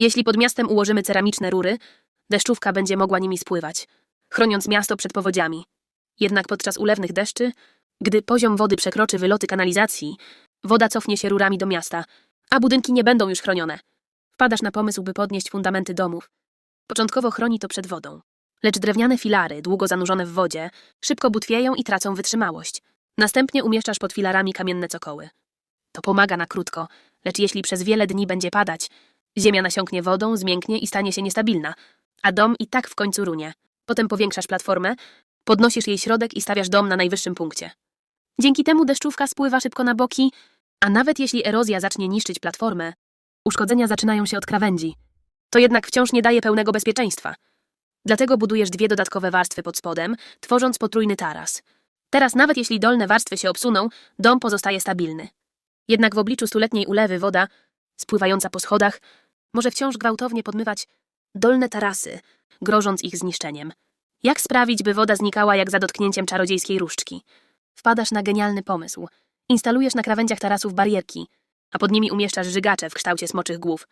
Jeśli pod miastem ułożymy ceramiczne rury, deszczówka będzie mogła nimi spływać, chroniąc miasto przed powodziami. Jednak podczas ulewnych deszczy, gdy poziom wody przekroczy wyloty kanalizacji, woda cofnie się rurami do miasta, a budynki nie będą już chronione. Wpadasz na pomysł, by podnieść fundamenty domów. Początkowo chroni to przed wodą. Lecz drewniane filary, długo zanurzone w wodzie, szybko butwieją i tracą wytrzymałość. Następnie umieszczasz pod filarami kamienne cokoły. To pomaga na krótko, lecz jeśli przez wiele dni będzie padać, ziemia nasiąknie wodą, zmięknie i stanie się niestabilna, a dom i tak w końcu runie. Potem powiększasz platformę, podnosisz jej środek i stawiasz dom na najwyższym punkcie. Dzięki temu deszczówka spływa szybko na boki, a nawet jeśli erozja zacznie niszczyć platformę, uszkodzenia zaczynają się od krawędzi. To jednak wciąż nie daje pełnego bezpieczeństwa. Dlatego budujesz dwie dodatkowe warstwy pod spodem, tworząc potrójny taras. Teraz nawet jeśli dolne warstwy się obsuną, dom pozostaje stabilny. Jednak w obliczu stuletniej ulewy woda, spływająca po schodach, może wciąż gwałtownie podmywać dolne tarasy, grożąc ich zniszczeniem. Jak sprawić, by woda znikała jak za dotknięciem czarodziejskiej różdżki? Wpadasz na genialny pomysł. Instalujesz na krawędziach tarasów barierki, a pod nimi umieszczasz żygacze w kształcie smoczych głów.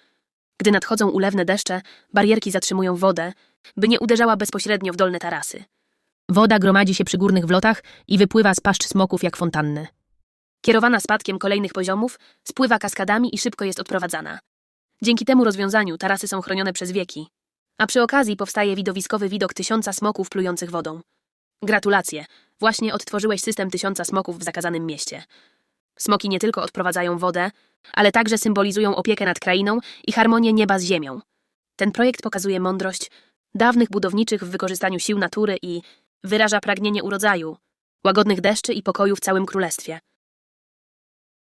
Gdy nadchodzą ulewne deszcze, barierki zatrzymują wodę, by nie uderzała bezpośrednio w dolne tarasy. Woda gromadzi się przy górnych wlotach i wypływa z paszcz smoków jak fontanny. Kierowana spadkiem kolejnych poziomów, spływa kaskadami i szybko jest odprowadzana. Dzięki temu rozwiązaniu tarasy są chronione przez wieki, a przy okazji powstaje widowiskowy widok tysiąca smoków plujących wodą. Gratulacje, właśnie odtworzyłeś system tysiąca smoków w zakazanym mieście. Smoki nie tylko odprowadzają wodę, ale także symbolizują opiekę nad krainą i harmonię nieba z ziemią. Ten projekt pokazuje mądrość dawnych budowniczych w wykorzystaniu sił natury i wyraża pragnienie urodzaju, łagodnych deszczy i pokoju w całym królestwie.